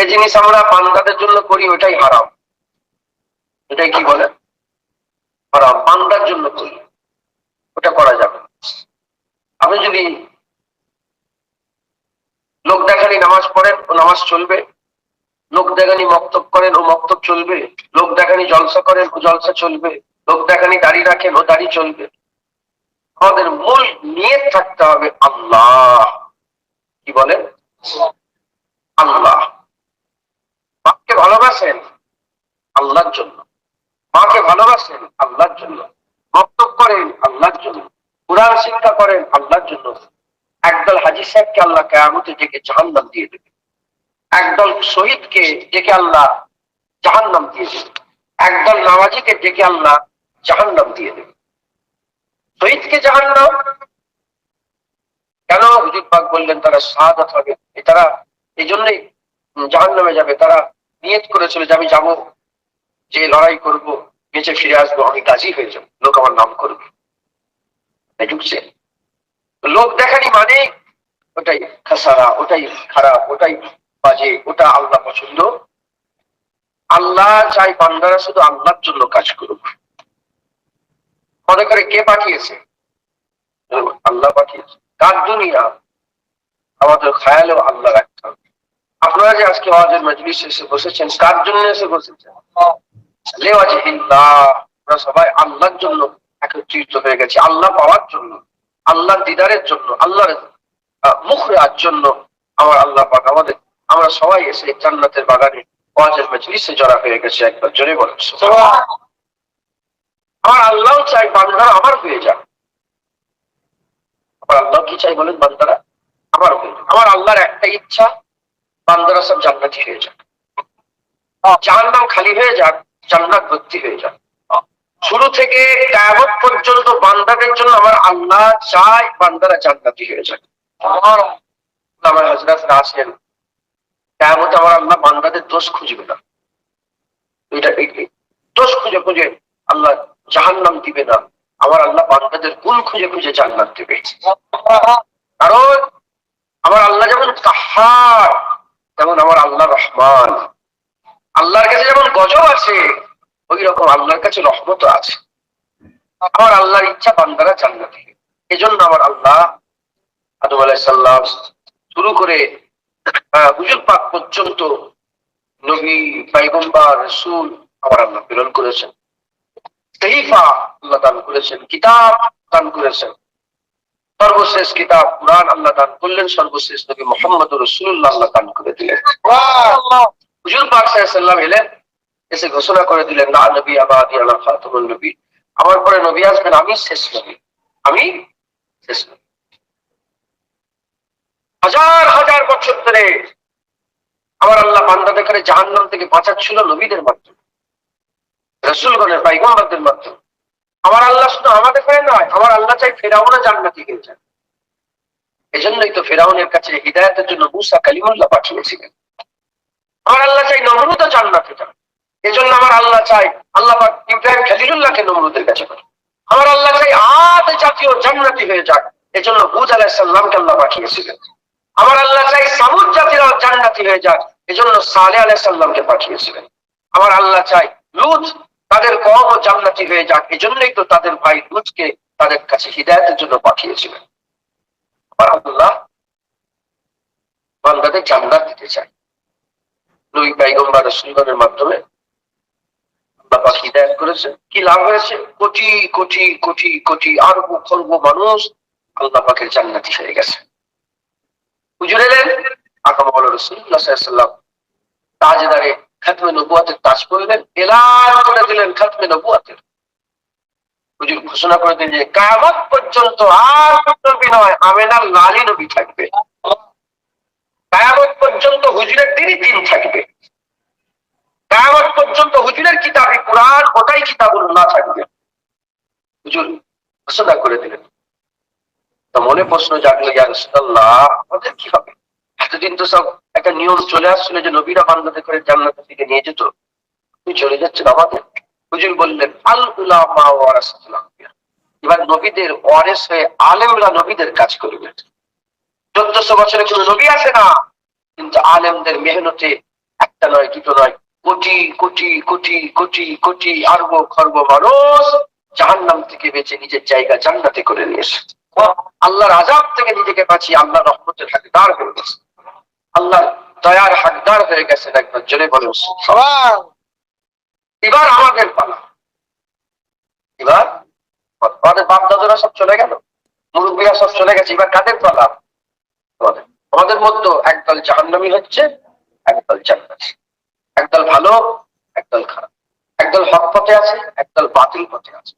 যে জিনিস আমরা বান্দাদের জন্য করি ওটাই হারাম। এটাই কি বলে? হারাম। বান্দার জন্য করি। ওটা করা যাবে আপনি যদি লোক দেখানি নামাজ পড়েন, ও নামাজ চলবে। লোক দেখানি মক্তব করেন, ও মক্তব চলবে। লোক দেখানি জলসা করেন, ও জলসা চলবে। লোক দেখানি দাড়ি রাখেন, ও দাড়ি চলবে। আমাদের মূল নিয়ে থাকতে হবে আল্লাহ কি বলেন আল্লাহ বাপকে ভালোবাসেন আল্লাহর জন্য ভালোবাসেন আল্লাহর জন্য। মক্তব করেন আল্লাহর জন্য। কোরআন শিক্ষা করেন আল্লাহর জন্য। একদল হাজি সাহেবকে আল্লাহ কেয়ামতে ডেকে জাহান্নাম দিয়ে দেবে। একদল শহীদকে ডেকে আল্লাহ জাহান্নাম দিয়ে দেবে। একদল নামাজিকে ডেকে আল্লাহ জাহান্নাম দিয়ে দেবে। শহীদকে জাহান্নাম? কেন হুজুর পাক বললেন তারা শাহাদাত হবে? তারা এই জন্যই জাহান্নামে যাবে। তারা নিয়ত করেছিল যে আমি যাব, যে লড়াই করব। বেঁচে ফিরে আসব, আমি গাজী হয়ে যাব। লোক আমার নাম করবে ঢুকছে। লোক দেখানি মানে? ওটাই খাসারা, ওটাই খারাপ, ওটাই বাজে, ওটা আল্লাহ পছন্দ। আল্লাহ চাই বান্দারা শুধু আল্লাহর জন্য কাজ করুক। মনে করে কে পাঠিয়েছে? আল্লাহ পাঠিয়েছে। কার দুনিয়া? আমাদের খায়ালেও আল্লাহ রাখতে হবে আপনারা যে আজকে আমাদের মজলিস এসে বসেছেন, কার জন্য এসে বসেছেন? আল্লাহর জন্য একত্রিত হয়ে গেছি। আল্লাহ পাওয়ার জন্য, আল্লাহর দিদারের জন্য, আল্লাহর মুখ রার জন্য আমার আল্লাহ পাক আমাদের, আমরা সবাই এসে জান্নাতের বাগানে ওয়াজের মজলিসে জড়া হয়ে গেছে। একবার জোরে বলেন আমার আল্লাহ চাই বান্দারা আমার হয়ে যাক। আমার আল্লাহ কি চাই বলেন বান্দারা? আমার হয়ে আমার আল্লাহর একটা ইচ্ছা, বান্দারা সব জান্নাতি হয়ে যাক। জাহান্নাম খালি হয়ে যাক জান্নাত ভর্তি হয়ে যাক শুরু থেকে কায়ামত পর্যন্ত বান্দাদের জন্য আমার আল্লাহ চাই বান্দারা জান্নাতি হয়ে যাক। আমার হাজরাতরা আসেন কায়ামত আমার আল্লাহ বান্দাদের দোষ খুঁজবে না। এটা দোষ খুঁজে খুঁজে আল্লাহ জাহান্নাম দিবে না। আমার আল্লাহ বান্দাদের গুণ খুঁজে খুঁজে জান্নাত দিবে। কারণ আমার আল্লাহ যেমন কাহার তেমন আমার আল্লাহ রহমান। আল্লাহর কাছে যেমন গজব আছে ওই রকম আল্লাহর কাছে রহমত আছে। আমার আল্লাহর ইচ্ছা বান্দারা জান্নাতি। এজন্য আমার আল্লাহ আদম আলাইসাল্লাম শুরু করে হুজুর পাক পর্যন্ত নবী পাইগম্বার রসুল আমার আল্লাহ প্রেরণ করেছেন। তহিফা আল্লাহ দান করেছেন, কিতাব দান করেছেন। সর্বশেষ কিতাব কোরআন আল্লাহ দান করলেন, সর্বশেষ নবী মোহাম্মদ রসুল্লাহ আল্লাহ দান করে দিলেন। হুজুর পাক সাল্লাম এলেন এসে ঘোষণা করে দিলেন, না, নবী, আবাদি আল্লাহ খাতুমুন নবী। আমার পরে নবী আসবেন, আমি শেষ নবী। আমি শেষ নবী। হাজার হাজার বছর ধরে আমার আল্লাহ বান্দাদের করে জাহান্নাম থেকে বাঁচাচ্ছিল নবীদের মাধ্যমে, রসুলগণের পাইগম্বরদের মাধ্যমে। আমার আল্লাহ শুধু আমাদের করে নয়, আমার আল্লাহ চাই ফেরাউনা জান্নাতি হয়ে যায় এজন্যই তো ফেরাউনের কাছে হৃদায়তের জন্য মুসা কালিমুল্লাহ পাঠিয়েছিলেন। আমার আল্লাহ চাই নমরুদও জান্নাতে যান এজন্য আমার আল্লাহ চাই আল্লাহ ইব্রাহিম খালিলুল্লাহকে নমরুদের কাছে আমার আল্লাহ চাই আদ জাতীয় জান্নাতি হয়ে যাক। এজন্য হুদ আলাইসাল্লামকে আল্লাহ পাঠিয়েছিলেন। আমার আল্লাহ চাই সামুদ জাতিরা জান্নাতি হয়ে যাক। এজন্য সালে আলাইসাল্লামকে পাঠিয়েছিলেন। আমার আল্লাহ চাই লুত তাদের কম ও জান্নাতি হয়ে যাক। এজন্যই তো তাদের ভাই লুতকে তাদের কাছে হৃদায়তের জন্য পাঠিয়েছিলেন। আমার আল্লাহ বান্দাদের জান্নাত দিতে চাই নবী পাইগম্বার রসুলগণের মাধ্যমে আল্লাহ পাক হিদায়ত করেছেন। কি লাভ হয়েছে? কোটি কোটি কোটি কোটি আরবো খরবো মানুষ আল্লাহ পাকের জান্নাতি হয়ে গেছে। হুজুর এলেন, আকামা বলো রসুল্লাহ সাল্লাম তাজদারে খাতমে নবুয়াতের তাজ করলেন এলান করে দিলেন খাতমে নবুয়াতের। হুজুর ঘোষণা করে দিলেন যে, কায়ামত পর্যন্ত আর নবী নয়, আমেনার লালি নবী থাকবে। কায়ামত পর্যন্ত হুজুরের দিনই দিন থাকবে। পর্যন্ত হুজুরের কিতাবে কোরআন ওটাই কিতাবুল না থাকবে। হুজুর ঘোষণা করে দিলেন। তো মনে প্রশ্ন জাগলো, ইয়া রাসূলুল্লাহ, আমাদের কি হবে? এতদিন তো সব একটা নিয়ম চলে আসছিল যে নবীরা বান্দাদের করে জান্নাত থেকে নিয়ে যেত। তুমি চলে যাচ্ছেন আমাদের। হুজুর বললেন আল উলামা ওয়ারাসাতুল এবার নবীদের ওয়ারেস হয়ে আলেমরা নবীদের কাজ করবে চোদ্দশো বছরে কোনো নবী আসে না। কিন্তু আলেমদের মেহনতে একটা নয়, দুটো নয় কোটি কোটি কোটি কোটি কোটি আরব, খর্ব মানুষ জাহান্নাম থেকে বেঁচে নিজের জায়গা জান্নাতে করে নিয়েছে আল্লাহর আজাব থেকে নিজেকে বাঁচিয়ে আল্লাহ রহমতের হাকদার হয়ে গেছে। আল্লাহ দয়ার হাকদার হয়ে গেছেন একবার জোরে সবাই, এবার আমাদের পালা। এবার আমাদের বাপ দাদারা সব চলে গেল। মুরব্বীরা সব চলে গেছে। এবার কাদের পালা? আমাদের মধ্যে একদল জাহান্নামি হচ্ছে, একদল জান্নাত। একদল ভালো, একদল খারাপ। একদল হক পথে আছে, একদল বাতিল পথে আছে।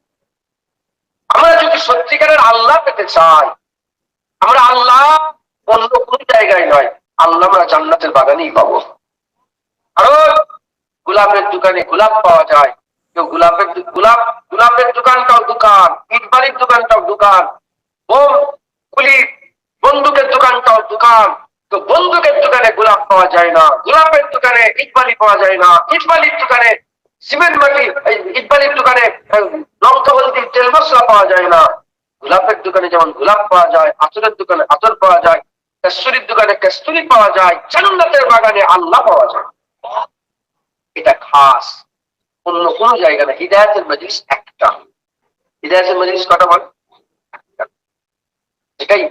আমরা যদি সত্যিকারের আল্লাহ পেতে চাই, আমরা আল্লাহ অন্য কোন জায়গায় নয়, আল্লাহ আমরা জান্নাতের বাগানেই পাবো। কারণ গোলাপের দোকানে গোলাপ পাওয়া যায়, কেউ গোলাপের গোলাপ, গোলাপের দোকানটাও দোকান, ইটবালির দোকানটাও দোকান, বোম গুলি বন্দুকের দোকানটাও দোকান তো বন্দুকের দোকানে গোলাপ পাওয়া যায় না, গোলাপের দোকানে ইটবালি পাওয়া যায় না, ইটবালির দোকানে সিমেন্ট মাটি ইটবালির দোকানে লঙ্কা হলদি তেল মশলা পাওয়া যায় না। গোলাপের দোকানে যেমন গোলাপ পাওয়া যায়, আতরের দোকানে আতর পাওয়া যায় কস্তুরির দোকানে কস্তুরি পাওয়া যায়, জান্নাতের বাগানে আল্লাহ পাওয়া যায়। এটা খাস। অন্য কোন জায়গা না। হিদায়তের মজলিস একটা। হিদায়তের মজলিস কটা বল। এটাই।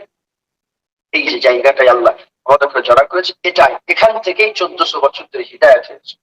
এই যে জায়গাটাই আল্লাহ আমাদের উপরে জড়া করেছে এটাই। এখান থেকেই চোদ্দশো বছর ধরে হৃদায়ত হয়েছে।